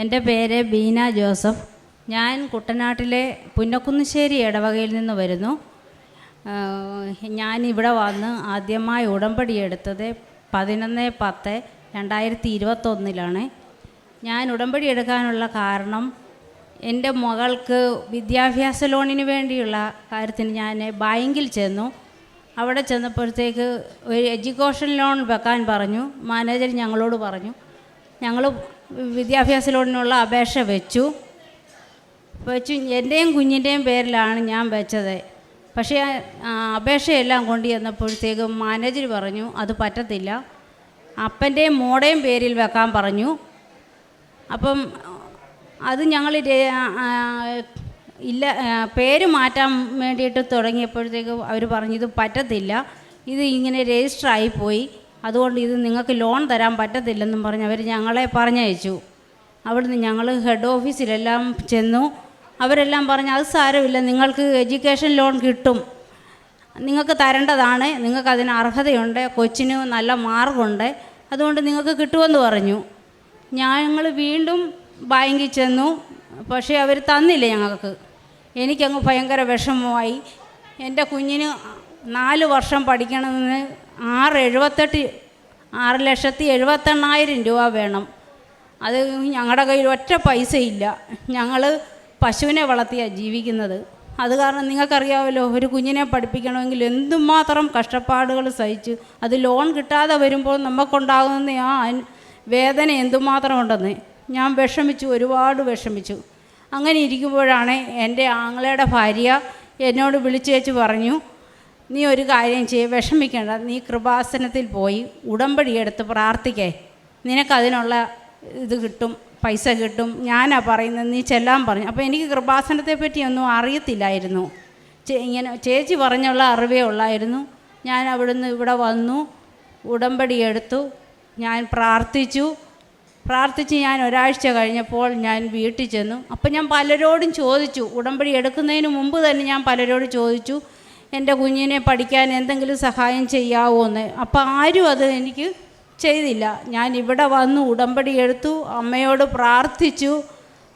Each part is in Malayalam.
എന്റെ പേര് ബീന ജോസഫ്. ഞാൻ കുട്ടനാട്ടിലെ പുന്നക്കുന്നശ്ശേരി ഇടവകയിൽ നിന്ന് വരുന്നു. ഞാൻ ഇവിടെ വന്ന് ആദ്യമായി ഉടമ്പടി എടുത്തത് പതിനൊന്ന് പത്ത് രണ്ടായിരത്തി ഇരുപത്തൊന്നിലാണ് ഞാൻ ഉടമ്പടി എടുക്കാനുള്ള കാരണം എന്റെ മകൾക്ക് വിദ്യാഭ്യാസ ലോണിന് വേണ്ടിയുള്ള കാര്യത്തിന് ഞാൻ ബാങ്കിൽ ചെന്നു. അവിടെ ചെന്നപ്പോഴത്തേക്ക് ഒരു എഡ്യൂക്കേഷൻ ലോൺ വെക്കാൻ പറഞ്ഞു. മാനേജർ ഞങ്ങളോട് പറഞ്ഞു. ഞങ്ങൾ വിദ്യാഭ്യാസ ലോണിനുള്ള അപേക്ഷ വെച്ചു. വെച്ചു. എന്റെയും കുഞ്ഞിന്റെയും പേരിലാണ് ഞാൻ വെച്ചത്. പക്ഷേ അപേക്ഷയെല്ലാം കൊണ്ട് ചെന്നപ്പോഴത്തേക്കും മാനേജർ പറഞ്ഞു അത് പറ്റത്തില്ല. അപ്പന്റെയും മോടെയും പേരിൽ വെക്കാൻ പറഞ്ഞു. അപ്പം അത് ഞങ്ങൾ ഇല്ല പേര് മാറ്റാൻ വേണ്ടിയിട്ട് തുടങ്ങിയപ്പോഴത്തേക്കും അവർ പറഞ്ഞു ഇത് പറ്റത്തില്ല. ഇത് ഇങ്ങനെ രജിസ്റ്റർ ആയിപ്പോയി അതുകൊണ്ട് ഇത് നിങ്ങൾക്ക് ലോൺ തരാൻ പറ്റത്തില്ലെന്നും പറഞ്ഞ് അവർ ഞങ്ങളെ പറഞ്ഞയച്ചു. അവിടുന്ന് ഞങ്ങൾ ഹെഡ് ഓഫീസിലെല്ലാം ചെന്നു. അവരെല്ലാം പറഞ്ഞു അത് സാരമില്ല നിങ്ങൾക്ക് എഡ്യൂക്കേഷൻ ലോൺ കിട്ടും. നിങ്ങൾക്ക് തരേണ്ടതാണ് നിങ്ങൾക്ക് അതിന് അർഹതയുണ്ട് കൊച്ചിന് നല്ല മാർക്കുണ്ട് അതുകൊണ്ട് നിങ്ങൾക്ക് കിട്ടുമെന്ന് പറഞ്ഞു. ഞങ്ങൾ വീണ്ടും ബാങ്കിൽ ചെന്നു പക്ഷേ അവർ തന്നില്ല ഞങ്ങൾക്ക്. എനിക്കങ്ങ് ഭയങ്കര വിഷമമായി. എന്റെ കുഞ്ഞിന് നാല് വർഷം പഠിക്കണമെന്ന് ആറ് എഴുപത്തെട്ട് ആറ് ലക്ഷത്തി എഴുപത്തെണ്ണായിരം രൂപ വേണം. അത് ഞങ്ങളുടെ കയ്യിൽ ഒറ്റ പൈസ ഇല്ല ഞങ്ങൾ പശുവിനെ വളർത്തിയാണ് ജീവിക്കുന്നത്. അത് കാരണം നിങ്ങൾക്കറിയാമല്ലോ ഒരു കുഞ്ഞിനെ പഠിപ്പിക്കണമെങ്കിൽ എന്തുമാത്രം കഷ്ടപ്പാടുകൾ സഹിച്ച് അത് ലോൺ കിട്ടാതെ വരുമ്പോൾ നമുക്കുണ്ടാകുന്ന ആ വേദന എന്തുമാത്രം ഉണ്ടെന്ന്. ഞാൻ വിഷമിച്ചു ഒരുപാട് വിഷമിച്ചു. അങ്ങനെ ഇരിക്കുമ്പോഴാണ് എന്റെ ആങ്ങളയുടെ ഭാര്യ എന്നോട് വിളിച്ചു വെച്ച് പറഞ്ഞു നീ ഒരു കാര്യം ചെയ്യ വിഷമിക്കേണ്ട. നീ കൃപാസനത്തിൽ പോയി ഉടമ്പടി എടുത്ത് പ്രാർത്ഥിക്കേ. നിനക്കതിനുള്ള ഇത് കിട്ടും പൈസ കിട്ടും. ഞാനാ പറയുന്നത് നീ ചെല്ലാൻ പറഞ്ഞു. അപ്പോൾ എനിക്ക് കൃപാസനത്തെ പറ്റിയൊന്നും അറിയത്തില്ലായിരുന്നു. ഇങ്ങനെ ചേച്ചി പറഞ്ഞുള്ള അറിവേ ഉള്ളായിരുന്നു. ഞാൻ അവിടുന്ന് ഇവിടെ വന്നു ഉടമ്പടി എടുത്തു ഞാൻ പ്രാർത്ഥിച്ചു. പ്രാർത്ഥിച്ച് ഞാൻ ഒരാഴ്ച കഴിഞ്ഞപ്പോൾ ഞാൻ വീട്ടിൽ ചെന്നു. അപ്പം ഞാൻ പലരോടും ചോദിച്ചു. ഉടമ്പടി എടുക്കുന്നതിന് മുമ്പ് തന്നെ ഞാൻ പലരോട് ചോദിച്ചു. എന്റെ കുഞ്ഞിനെ പഠിക്കാൻ എന്തെങ്കിലും സഹായം ചെയ്യാവോ എന്ന് അപ്പം ആരും അത് എനിക്ക് ചെയ്തില്ല. ഞാൻ ഇവിടെ വന്ന് ഉടമ്പടി എടുത്തു അമ്മയോട് പ്രാർത്ഥിച്ചു.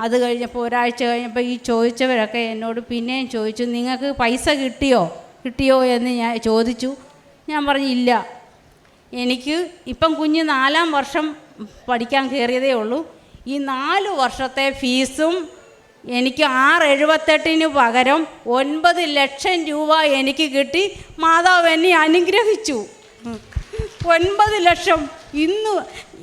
അത് കഴിഞ്ഞപ്പോൾ ഒരാഴ്ച കഴിഞ്ഞപ്പോൾ ഈ ചോദിച്ചവരൊക്കെ എന്നോട് പിന്നെയും ചോദിച്ചു നിങ്ങൾക്ക് പൈസ കിട്ടിയോ? കിട്ടിയോ? എന്ന് ഞാൻ ചോദിച്ചു. ഞാൻ പറഞ്ഞു ഇല്ല. എനിക്ക് ഇപ്പം കുഞ്ഞ് നാലാം വർഷം പഠിക്കാൻ കയറിയതേ ഉള്ളൂ. ഈ നാല് വർഷത്തെ ഫീസും എനിക്ക് ആറ് എഴുപത്തെട്ടിന് പകരം ഒൻപത് ലക്ഷം രൂപ എനിക്ക് കിട്ടി. മാതാവ് എന്നെ അനുഗ്രഹിച്ചു. ഒൻപത് ലക്ഷം. ഇന്ന്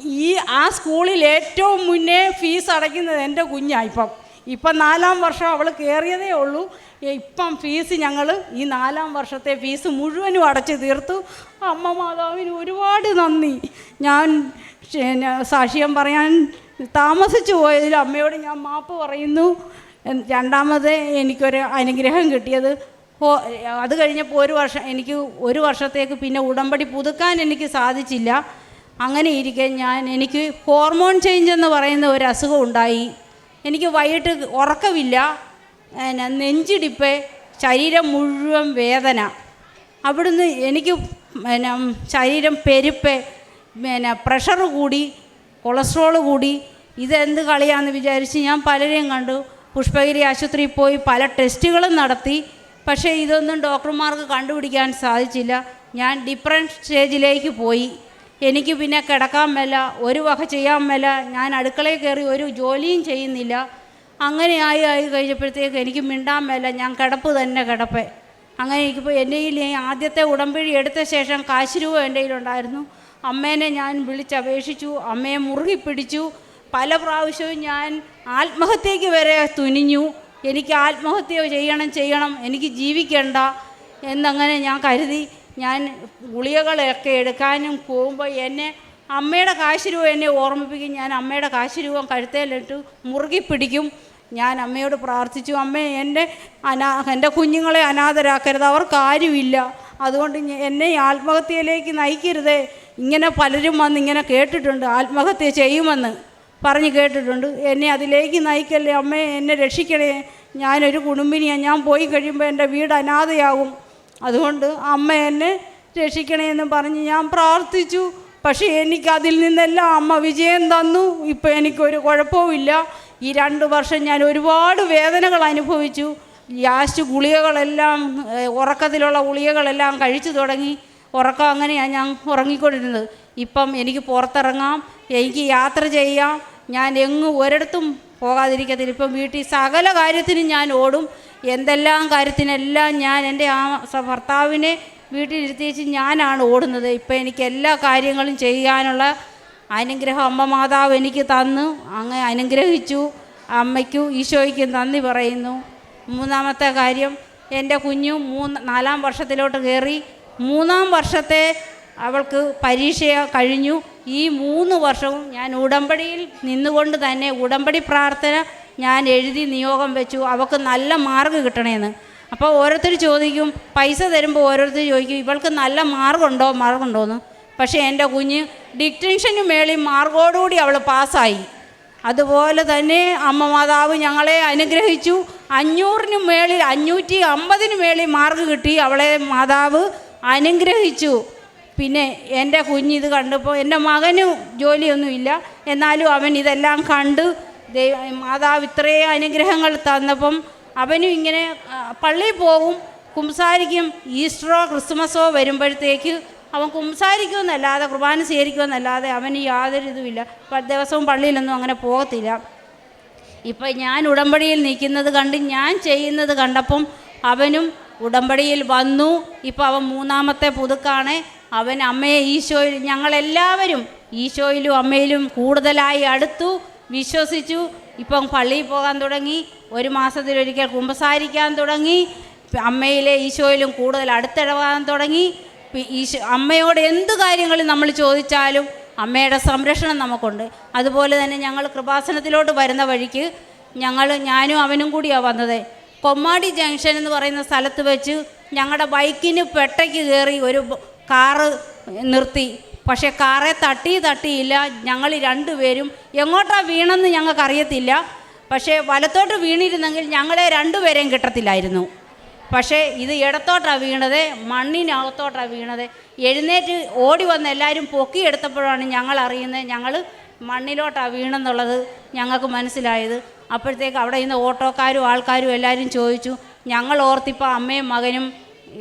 ഈ ആ സ്കൂളിൽ ഏറ്റവും മുന്നേ ഫീസ് അടയ്ക്കുന്നത് എന്റെ കുഞ്ഞാണ് ഇപ്പം. ഇപ്പം നാലാം വർഷം അവൾ കയറിയതേ ഉള്ളൂ. ഇപ്പം ഫീസ് ഞങ്ങൾ ഈ നാലാം വർഷത്തെ ഫീസ് മുഴുവനും അടച്ചു തീർത്തു. അമ്മ മാതാവിന് ഒരുപാട് നന്ദി. ഞാൻ സാക്ഷ്യം പറയാൻ താമസിച്ചു പോയതിൽ അമ്മയോട് ഞാൻ മാപ്പ് പറയുന്നു. രണ്ടാമത് എനിക്കൊരു അനുഗ്രഹം കിട്ടിയത്. ഹോ അത് കഴിഞ്ഞപ്പോൾ ഒരു വർഷം എനിക്ക് ഒരു വർഷത്തേക്ക് പിന്നെ ഉടമ്പടി പുതുക്കാൻ എനിക്ക് സാധിച്ചില്ല. അങ്ങനെ ഇരിക്കെ ഞാൻ എനിക്ക് ഹോർമോൺ ചേഞ്ച് എന്ന് പറയുന്ന ഒരു അസുഖം ഉണ്ടായി. എനിക്ക് വൈകിട്ട് ഉറക്കമില്ല. നെഞ്ചിടിപ്പ് ശരീരം മുഴുവൻ വേദന. അവിടുന്ന് എനിക്ക് പിന്നെ ശരീരം പെരുപ്പ് പിന്നെ പ്രഷർ കൂടി. കൊളസ്ട്രോൾ കൂടി. ഇതെന്ത് കളിയാണെന്ന് വിചാരിച്ച് ഞാൻ പലരെയും കണ്ടു. പുഷ്പഗിരി ആശുപത്രിയിൽ പോയി പല ടെസ്റ്റുകളും നടത്തി. പക്ഷേ ഇതൊന്നും ഡോക്ടർമാർക്ക് കണ്ടുപിടിക്കാൻ സാധിച്ചില്ല. ഞാൻ ഡിഫറന്റ് സ്റ്റേജിലേക്ക് പോയി. എനിക്ക് പിന്നെ കിടക്കാൻ മേല ഒരു വക ചെയ്യാൻ മേല ഞാൻ അടുക്കളയിൽ കയറി ഒരു ജോലിയും ചെയ്യുന്നില്ല. അങ്ങനെ ആയി ആയി കഴിഞ്ഞപ്പോഴത്തേക്ക് എനിക്ക് മിണ്ടാൻ മേല ഞാൻ കിടപ്പ് തന്നെ കിടപ്പേ. അങ്ങനെ എനിക്കിപ്പോൾ എന്റെ കയ്യിൽ ആദ്യത്തെ ഉടമ്പടി എടുത്ത ശേഷം കാശ് രൂപ എന്റെ കയ്യിലുണ്ടായിരുന്നു. അമ്മേനെ ഞാൻ വിളിച്ചപേക്ഷിച്ചു അമ്മയെ മുറുകി പിടിച്ചു. പല പ്രാവശ്യവും ഞാൻ ആത്മഹത്യയ്ക്ക് വരെ തുനിഞ്ഞു. എനിക്ക് ആത്മഹത്യ ചെയ്യണം ചെയ്യണം എനിക്ക് ജീവിക്കണ്ട എന്നങ്ങനെ ഞാൻ കരുതി. ഞാൻ ഗുളികകളൊക്കെ എടുക്കാനും പോകുമ്പോൾ എന്നെ അമ്മയുടെ കാശ് രൂപ എന്നെ ഓർമ്മിപ്പിക്കും. ഞാൻ അമ്മയുടെ കാശ് രൂപം കഴുത്തേലിട്ട് മുറുകി പിടിക്കും. ഞാൻ അമ്മയോട് പ്രാർത്ഥിച്ചു അമ്മ എന്റെ അനാ എന്റെ കുഞ്ഞുങ്ങളെ അനാഥരാക്കരുത് അവർക്ക് ആരുമില്ല. അതുകൊണ്ട് എന്നെ ആത്മഹത്യയിലേക്ക് നയിക്കരുതേ. ഇങ്ങനെ പലരും വന്ന് ഇങ്ങനെ കേട്ടിട്ടുണ്ട് ആത്മഹത്യ ചെയ്യുമെന്ന് പറഞ്ഞ് കേട്ടിട്ടുണ്ട്. എന്നെ അതിലേക്ക് നയിക്കല്ലേ? അമ്മേ എന്നെ രക്ഷിക്കണേ. ഞാനൊരു കുടുംബിനിയാണ് ഞാൻ പോയി കഴിയുമ്പോൾ എന്റെ വീട് അനാഥയാകും. അതുകൊണ്ട് അമ്മ എന്നെ രക്ഷിക്കണേ എന്ന് പറഞ്ഞ് ഞാൻ പ്രാർത്ഥിച്ചു. പക്ഷേ എനിക്കതിൽ നിന്നെല്ലാം അമ്മ വിജയം തന്നു. ഇപ്പോൾ എനിക്കൊരു കുഴപ്പവുമില്ല. ഈ രണ്ട് വർഷം ഞാൻ ഒരുപാട് വേദനകൾ അനുഭവിച്ചു. ലാസ്റ്റ് ഗുളികകളെല്ലാം ഉറക്കത്തിലുള്ള ഗുളികകളെല്ലാം കഴിച്ചു തുടങ്ങി. ഉറക്കം അങ്ങനെയാണ് ഞാൻ ഉറങ്ങിക്കൊണ്ടിരുന്നത്. ഇപ്പം എനിക്ക് പുറത്തിറങ്ങാം എനിക്ക് യാത്ര ചെയ്യാം. ഞാൻ എങ്ങും ഒരിടത്തും പോകാതിരിക്കത്തില്ല. ഇപ്പം വീട്ടിൽ സകല കാര്യത്തിനും ഞാൻ ഓടും. എന്തെല്ലാം കാര്യത്തിനെല്ലാം ഞാൻ എന്റെ ആ ഭർത്താവിനെ വീട്ടിലിരുത്തിച്ച് ഞാനാണ് ഓടുന്നത്. ഇപ്പം എനിക്ക് എല്ലാ കാര്യങ്ങളും ചെയ്യാനുള്ള അനുഗ്രഹം അമ്മ മാതാവ് എനിക്ക് തന്നു. അങ്ങ് അനുഗ്രഹിച്ചു. അമ്മയ്ക്കും ഈശോയ്ക്കും നന്ദി പറയുന്നു. മൂന്നാമത്തെ കാര്യം എന്റെ കുഞ്ഞു മൂന്ന് നാലാം വർഷത്തിലോട്ട് കയറി മൂന്നാം വർഷത്തെ അവൾക്ക് പരീക്ഷ കഴിഞ്ഞു. ഈ മൂന്ന് വർഷവും ഞാൻ ഉടമ്പടിയിൽ നിന്നുകൊണ്ട് തന്നെ ഉടമ്പടി പ്രാർത്ഥന ഞാൻ എഴുതി നിയോഗം വെച്ചു. അവൾക്ക് നല്ല മാർക്ക് കിട്ടണേന്ന്. അപ്പോൾ ഓരോരുത്തർ ചോദിക്കും പൈസ തരുമ്പോൾ ഓരോരുത്തർ ചോദിക്കും ഇവൾക്ക് നല്ല മാർക്കുണ്ടോ? മാർക്കുണ്ടോയെന്ന് പക്ഷേ എന്റെ കുഞ്ഞ് ഡിക്റ്റൻഷന് മേളിൽ മാർക്കോടുകൂടി അവൾ പാസ്സായി. അതുപോലെ തന്നെ അമ്മ മാതാവ് ഞങ്ങളെ അനുഗ്രഹിച്ചു. അഞ്ഞൂറിന് മേളിൽ അഞ്ഞൂറ്റി അമ്പതിന് മേളിൽ മാർക്ക് കിട്ടി അവളെ മാതാവ്. അനുഗ്രഹിച്ചു. പിന്നെ എന്റെ കുഞ്ഞിത് കണ്ടപ്പോൾ എന്റെ മകനും ജോലിയൊന്നുമില്ല. എന്നാലും അവൻ ഇതെല്ലാം കണ്ട് ദൈവ മാതാവ് ഇത്രയും അനുഗ്രഹങ്ങൾ തന്നപ്പം അവനും ഇങ്ങനെ പള്ളിയിൽ പോകും. കുംസാരിക്കും ഈസ്റ്ററോ ക്രിസ്മസോ വരുമ്പോഴത്തേക്ക് അവൻ കുംസാരിക്കുമെന്നല്ലാതെ കുർബാന സ്വീകരിക്കുമെന്നല്ലാതെ അവന് യാതൊരു ഇതുമില്ല. ദിവസവും പള്ളിയിലൊന്നും അങ്ങനെ പോകത്തില്ല. ഇപ്പം ഞാൻ ഉടമ്പടിയിൽ നിൽക്കുന്നത് കണ്ട് ഞാൻ ചെയ്യുന്നത് കണ്ടപ്പം അവനും ഉടമ്പടിയിൽ വന്നു. ഇപ്പം അവൻ മൂന്നാമത്തെ പുതുക്കാണ്. അവൻ അമ്മയെ ഈശോയിൽ ഞങ്ങളെല്ലാവരും ഈശോയിലും അമ്മയിലും കൂടുതലായി അടുത്തു വിശ്വസിച്ചു. ഇപ്പം പള്ളിയിൽ പോകാൻ തുടങ്ങി. ഒരു മാസത്തിലൊരിക്കൽ കുമ്പസാരിക്കാൻ തുടങ്ങി. അമ്മയിലെ ഈശോയിലും കൂടുതൽ അടുത്തിടവാൻ തുടങ്ങി. ഈശോ അമ്മയോട് എന്ത് കാര്യങ്ങളും നമ്മൾ ചോദിച്ചാലും അമ്മയുടെ സംരക്ഷണം നമുക്കുണ്ട്. അതുപോലെ തന്നെ ഞങ്ങൾ കൃപാസനത്തിലോട്ട് വരുന്ന വഴിക്ക് ഞങ്ങൾ ഞാനും അവനും കൂടിയാണ് വന്നത്. കൊമ്മാടി ജംഗ്ഷൻ എന്ന് പറയുന്ന സ്ഥലത്ത് വെച്ച് ഞങ്ങളുടെ ബൈക്കിന് പെട്ടയ്ക്ക് കയറി ഒരു കാറ് നിർത്തി. പക്ഷേ കാറെ തട്ടി തട്ടിയില്ല. ഞങ്ങൾ രണ്ടുപേരും എങ്ങോട്ടാണ് വീണെന്ന് ഞങ്ങൾക്കറിയത്തില്ല. പക്ഷേ വലത്തോട്ട് വീണിരുന്നെങ്കിൽ ഞങ്ങളെ രണ്ടുപേരെയും കിട്ടത്തില്ലായിരുന്നു. പക്ഷേ ഇത് ഇടത്തോട്ടാണ് വീണത് മണ്ണിനകത്തോട്ടാണ് വീണത്. എഴുന്നേറ്റ് ഓടി വന്ന് എല്ലാവരും പൊക്കിയെടുത്തപ്പോഴാണ് ഞങ്ങൾ അറിയുന്നത് ഞങ്ങൾ മണ്ണിലോട്ടാണ് വീണെന്നുള്ളത് ഞങ്ങൾക്ക് മനസ്സിലായത്. അപ്പോഴത്തേക്ക് അവിടെ ഇന്ന് ഓട്ടോക്കാരും ആൾക്കാരും എല്ലാവരും ചോദിച്ചു ഞങ്ങൾ ഓർത്തിപ്പോൾ അമ്മയും മകനും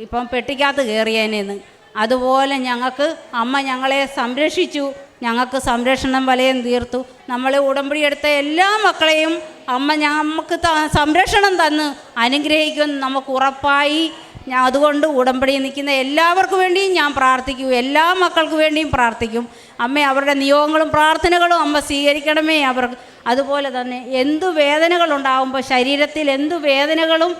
ഇപ്പം പെട്ടിക്കകത്ത് കയറിയേനെന്ന് അതുപോലെ ഞങ്ങൾക്ക് അമ്മ ഞങ്ങളെ സംരക്ഷിച്ചു ഞങ്ങൾക്ക് സംരക്ഷണം വലയം തീർത്തു. നമ്മളെ ഉടമ്പടി എടുത്ത എല്ലാ മക്കളെയും അമ്മ നമുക്ക് സംരക്ഷണം തന്ന് അനുഗ്രഹിക്കുമെന്ന് നമുക്ക് ഉറപ്പായി ഞാൻ അതുകൊണ്ട് ഉടമ്പടി നിൽക്കുന്ന എല്ലാവർക്കും വേണ്ടിയും ഞാൻ പ്രാർത്ഥിക്കും. എല്ലാ മക്കൾക്ക് വേണ്ടിയും പ്രാർത്ഥിക്കും. അമ്മ അവരുടെ നിയോഗങ്ങളും പ്രാർത്ഥനകളും അമ്മ സ്വീകരിക്കണമേ. അവർക്ക് അതുപോലെ തന്നെ എന്തു വേദനകളുണ്ടാകുമ്പോൾ ശരീരത്തിൽ എന്തു വേദനകളും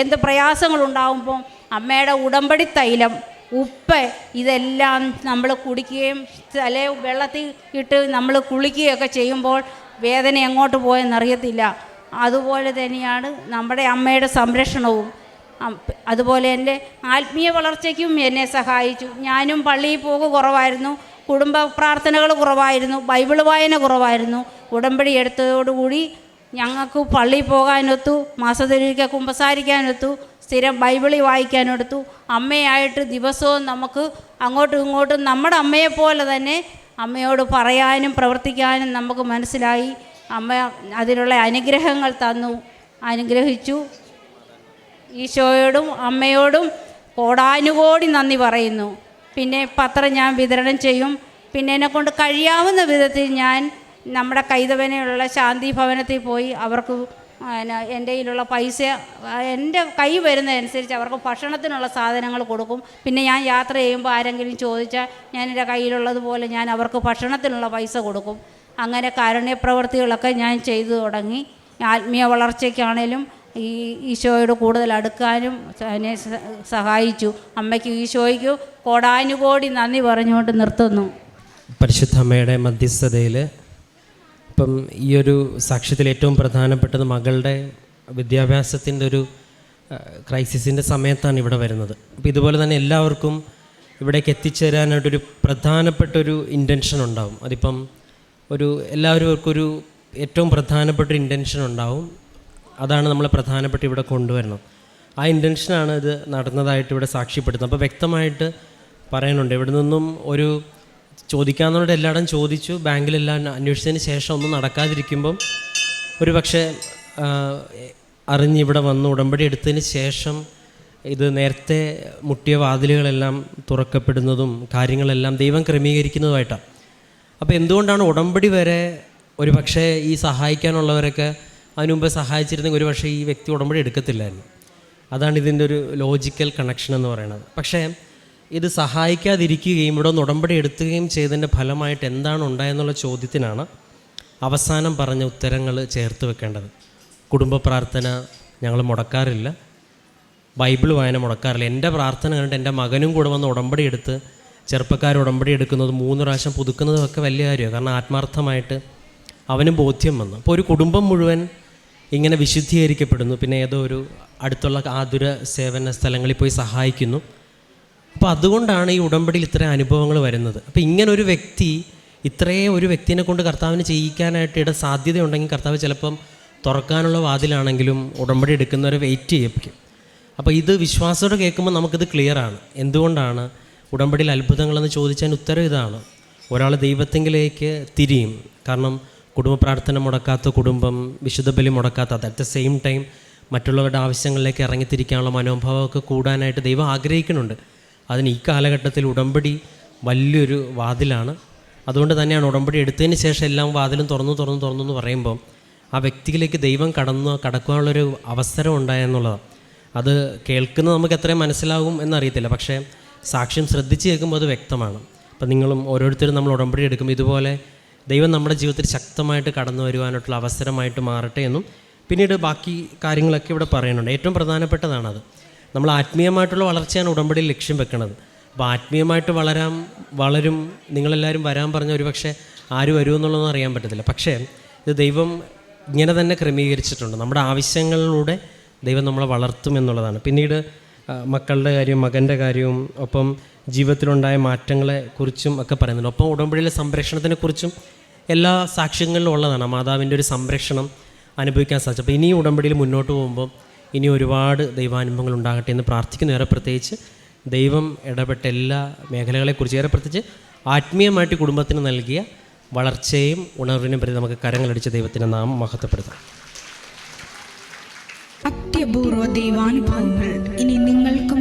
എന്ത് പ്രയാസങ്ങളുണ്ടാകുമ്പോൾ അമ്മയുടെ ഉടമ്പടി തൈലം ഉപ്പ് ഇതെല്ലാം നമ്മൾ കുടിക്കുകയും തല വെള്ളത്തിൽ ഇട്ട് നമ്മൾ കുളിക്കുകയൊക്കെ ചെയ്യുമ്പോൾ വേദന എങ്ങോട്ട് പോയെന്നറിയത്തില്ല അതുപോലെ തന്നെയാണ് നമ്മുടെ അമ്മയുടെ സംരക്ഷണവും. അതുപോലെ എന്റെ ആത്മീയ വളർച്ചയ്ക്കും എന്നെ സഹായിച്ചു. ഞാനും പള്ളിയിൽ പോക്ക് കുറവായിരുന്നു. കുടുംബ പ്രാർത്ഥനകൾ കുറവായിരുന്നു. ബൈബിൾ വായന കുറവായിരുന്നു. ഉടമ്പടി എടുത്തതോടുകൂടി ഞങ്ങൾക്ക് പള്ളിയിൽ പോകാനൊത്തു മാസത്തിലൊരിക്കൽ കുമ്പസാരിക്കാനൊത്തു സ്ഥിരം ബൈബിളിൽ വായിക്കാനെടുത്തു. അമ്മയായിട്ട് ദിവസവും നമുക്ക് അങ്ങോട്ടും ഇങ്ങോട്ടും നമ്മുടെ അമ്മയെപ്പോലെ തന്നെ അമ്മയോട് പറയാനും പ്രവർത്തിക്കാനും നമുക്ക് മനസ്സിലായി. അമ്മ അതിനുള്ള അനുഗ്രഹങ്ങൾ തന്നു അനുഗ്രഹിച്ചു. ഈശോയോടും അമ്മയോടും കോടാനുകോടി നന്ദി പറയുന്നു. പിന്നെ പത്രം ഞാൻ വിതരണം ചെയ്യും. പിന്നെ എന്നെക്കൊണ്ട് കഴിയാവുന്ന വിധത്തിൽ ഞാൻ നമ്മുടെ കൈതവനയുള്ള ശാന്തി ഭവനത്തിൽ പോയി അവർക്ക് എന്റെ കയ്യിലുള്ള പൈസ എന്റെ കൈ വരുന്നതനുസരിച്ച് അവർക്ക് ഭക്ഷണത്തിനുള്ള സാധനങ്ങൾ കൊടുക്കും. പിന്നെ ഞാൻ യാത്ര ചെയ്യുമ്പോൾ ആരെങ്കിലും ചോദിച്ചാൽ ഞാൻ എന്റെ കയ്യിലുള്ളതുപോലെ ഞാൻ അവർക്ക് ഭക്ഷണത്തിനുള്ള പൈസ കൊടുക്കും. അങ്ങനെ കാരുണ്യ പ്രവൃത്തികളൊക്കെ ഞാൻ ചെയ്തു തുടങ്ങി. ആത്മീയ വളർച്ചയ്ക്കാണേലും ഈ ഈശോയോട് കൂടുതൽ അടുക്കാനും എന്നെ സഹായിച്ചു. അമ്മയ്ക്ക് ഈശോയ്ക്ക് കോടാനുകോടി നന്ദി പറഞ്ഞുകൊണ്ട് നിർത്തുന്നു. പരിശുദ്ധ അമ്മയുടെ മധ്യസ്ഥതയിൽ ഇപ്പം ഈ ഒരു സാക്ഷ്യത്തിൽ ഏറ്റവും പ്രധാനപ്പെട്ടത് മകളുടെ വിദ്യാഭ്യാസത്തിന്റെ ഒരു ക്രൈസിസിന്റെ സമയത്താണ് ഇവിടെ വരുന്നത്. അപ്പോൾ ഇതുപോലെ തന്നെ എല്ലാവർക്കും ഇവിടേക്ക് എത്തിച്ചേരാനായിട്ടൊരു പ്രധാനപ്പെട്ട ഒരു ഇന്റൻഷൻ ഉണ്ടാവും. അതിപ്പം ഒരു എല്ലാവർക്കും ഒരു ഏറ്റവും പ്രധാനപ്പെട്ട ഇന്റൻഷൻ ഉണ്ടാവും. അതാണ് നമ്മൾ പ്രധാനപ്പെട്ട് ഇവിടെ കൊണ്ടുവരണം ആ ഇന്റൻഷനാണ് ഇത് നടന്നതായിട്ട് ഇവിടെ സാക്ഷ്യപ്പെടുത്തുന്നത്. അപ്പോൾ വ്യക്തമായിട്ട് പറയുന്നുണ്ട് ഇവിടെ നിന്നും ഒരു ചോദിക്കാവുന്നവരോട് എല്ലായിടം ചോദിച്ചു. ബാങ്കിലെല്ലാം അന്വേഷിച്ചതിന് ശേഷം ഒന്നും നടക്കാതിരിക്കുമ്പം ഒരു പക്ഷേ അറിഞ്ഞ് ഇവിടെ വന്ന് ഉടമ്പടി എടുത്തതിന് ശേഷം ഇത് നേരത്തെ മുട്ടിയ വാതിലുകളെല്ലാം തുറക്കപ്പെടുന്നതും കാര്യങ്ങളെല്ലാം ദൈവം ക്രമീകരിക്കുന്നതുമായിട്ടാണ്. അപ്പോൾ എന്തുകൊണ്ടാണ് ഉടമ്പടി വരെ ഒരു പക്ഷേ ഈ സഹായിക്കാനുള്ളവരൊക്കെ അതിനു മുമ്പ് സഹായിച്ചിരുന്നെങ്കിൽ ഒരു പക്ഷേ ഈ വ്യക്തി ഉടമ്പടി എടുക്കത്തില്ലായിരുന്നു. അതാണ് ഇതിന്റെ ഒരു ലോജിക്കൽ കണക്ഷൻ എന്ന് പറയുന്നത്. പക്ഷേ ഇത് സഹായിക്കാതിരിക്കുകയും ഇവിടെ നിന്ന് ഉടമ്പടി എടുക്കുകയും ചെയ്തതിന്റെ ഫലമായിട്ട് എന്താണ് ഉണ്ടായെന്നുള്ള ചോദ്യത്തിനാണ് അവസാനം പറഞ്ഞ ഉത്തരങ്ങൾ ചേർത്ത് വെക്കേണ്ടത്. കുടുംബ പ്രാർത്ഥന ഞങ്ങൾ മുടക്കാറില്ല. ബൈബിൾ വായന മുടക്കാറില്ല. എന്റെ പ്രാർത്ഥന കണ്ടിട്ട് എന്റെ മകനും കൂടെ വന്ന് ഉടമ്പടി എടുത്ത് ചെറുപ്പക്കാർ ഉടമ്പടി എടുക്കുന്നത് മൂന്ന് പ്രാവശ്യം പുതുക്കുന്നതും ഒക്കെ വലിയ കാര്യമാണ്. കാരണം ആത്മാർത്ഥമായിട്ട് അവനും ബോധ്യം വന്നു. അപ്പോൾ ഒരു കുടുംബം മുഴുവൻ ഇങ്ങനെ വിശുദ്ധീകരിക്കപ്പെടുന്നു. പിന്നെ ഏതോ ഒരു അടുത്തുള്ള ആതുര സേവന സ്ഥലങ്ങളിൽ പോയി സഹായിക്കുന്നു. അപ്പോൾ അതുകൊണ്ടാണ് ഈ ഉടമ്പടിയിൽ ഇത്രയും അനുഭവങ്ങൾ വരുന്നത്. അപ്പോൾ ഇങ്ങനെ ഒരു വ്യക്തി ഇത്രയും ഒരു വ്യക്തിനെ കൊണ്ട് കർത്താവിന് ചെയ്യിക്കാനായിട്ട് ഇട സാധ്യതയുണ്ടെങ്കിൽ കർത്താവ് ചിലപ്പം തുറക്കാനുള്ള വാതിലാണെങ്കിലും ഉടമ്പടി എടുക്കുന്നവരെ വെയിറ്റ് ചെയ്യിപ്പിക്കും. അപ്പോൾ ഇത് വിശ്വാസത്തോടെ കേൾക്കുമ്പോൾ നമുക്കിത് ക്ലിയറാണ് എന്തുകൊണ്ടാണ് ഉടമ്പടിയിൽ അത്ഭുതങ്ങളെന്ന് ചോദിച്ചാൽ ഉത്തരം ഇതാണ്. ഒരാൾ ദൈവത്തെങ്കിലേക്ക് തിരിയും. കാരണം കുടുംബ പ്രാർത്ഥന മുടക്കാത്ത കുടുംബം വിശുദ്ധ ബലി മുടക്കാത്ത അറ്റ് ദ സെയിം ടൈം മറ്റുള്ളവരുടെ ആവശ്യങ്ങളിലേക്ക് ഇറങ്ങിത്തിരിക്കാനുള്ള മനോഭാവമൊക്കെ കൂടാനായിട്ട് ദൈവം ആഗ്രഹിക്കുന്നുണ്ട്. അതിന് ഈ കാലഘട്ടത്തിൽ ഉടമ്പടി വലിയൊരു വാതിലാണ്. അതുകൊണ്ട് തന്നെയാണ് ഉടമ്പടി എടുത്തതിന് ശേഷം എല്ലാം വാതിലും തുറന്നു തുറന്നു തുറന്നു എന്ന് പറയുമ്പോൾ ആ വ്യക്തിയിലേക്ക് ദൈവം കടന്നു കടക്കാനുള്ളൊരു അവസരം ഉണ്ടായെന്നുള്ളതാണ് അത് കേൾക്കുന്നത് നമുക്ക് എത്രയും മനസ്സിലാകും എന്നറിയത്തില്ല. പക്ഷേ സാക്ഷ്യം ശ്രദ്ധിച്ച് കേൾക്കുമ്പോൾ അത് വ്യക്തമാണ്. അപ്പം നിങ്ങളും ഓരോരുത്തരും നമ്മൾ ഉടമ്പടി എടുക്കുമ്പോൾ ഇതുപോലെ ദൈവം നമ്മുടെ ജീവിതത്തിൽ ശക്തമായിട്ട് കടന്നു വരുവാനായിട്ടുള്ള അവസരമായിട്ട് മാറട്ടെ എന്നും പിന്നീട് ബാക്കി കാര്യങ്ങളൊക്കെ ഇവിടെ പറയുന്നുണ്ട്. ഏറ്റവും പ്രധാനപ്പെട്ടതാണത്. നമ്മൾ ആത്മീയമായിട്ടുള്ള വളർച്ചയാണ് ഉടമ്പടിയിൽ ലക്ഷ്യം വെക്കുന്നത് അപ്പോൾ ആത്മീയമായിട്ട് വളരാൻ വളരും നിങ്ങളെല്ലാവരും വരാൻ പറഞ്ഞ ഒരുപക്ഷെ ആര് വരുമെന്നുള്ളതൊന്നും അറിയാൻ പറ്റത്തില്ല. പക്ഷേ ഇത് ദൈവം ഇങ്ങനെ തന്നെ ക്രമീകരിച്ചിട്ടുണ്ട്. നമ്മുടെ ആവശ്യങ്ങളിലൂടെ ദൈവം നമ്മളെ വളർത്തും എന്നുള്ളതാണ്. പിന്നീട് മക്കളുടെ കാര്യവും മകന്റെ കാര്യവും ഒപ്പം ജീവിതത്തിലുണ്ടായ മാറ്റങ്ങളെ കുറിച്ചും ഒക്കെ പറയുന്നുണ്ട്. ഒപ്പം ഉടമ്പടിയിലെ സംരക്ഷണത്തിനെ കുറിച്ചും എല്ലാ സാക്ഷ്യങ്ങളിലും ഉള്ളതാണ് മാതാവിന്റെ ഒരു സംരക്ഷണം അനുഭവിക്കാൻ സാധിച്ചു അപ്പോൾ ഇനി ഈ ഉടമ്പടിയിൽ മുന്നോട്ട് പോകുമ്പോൾ ഇനി ഒരുപാട് ദൈവാനുഭവങ്ങൾ ഉണ്ടാകട്ടെ എന്ന് പ്രാർത്ഥിക്കുന്നു. ഏറെ പ്രത്യേകിച്ച് ദൈവം ഇടപെട്ട എല്ലാ മേഖലകളെക്കുറിച്ച് ഏറെ പ്രത്യേകിച്ച് ആത്മീയമായിട്ട് കുടുംബത്തിന് നൽകിയ വളർച്ചയും ഉണർവിനും പ്രതി നമുക്ക് കരങ്ങളടിച്ച ദൈവത്തിന്റെ നാം മഹത്വപ്പെടുത്താം. അത്യപൂർവ ദൈവാനുഭവങ്ങൾ ഇനി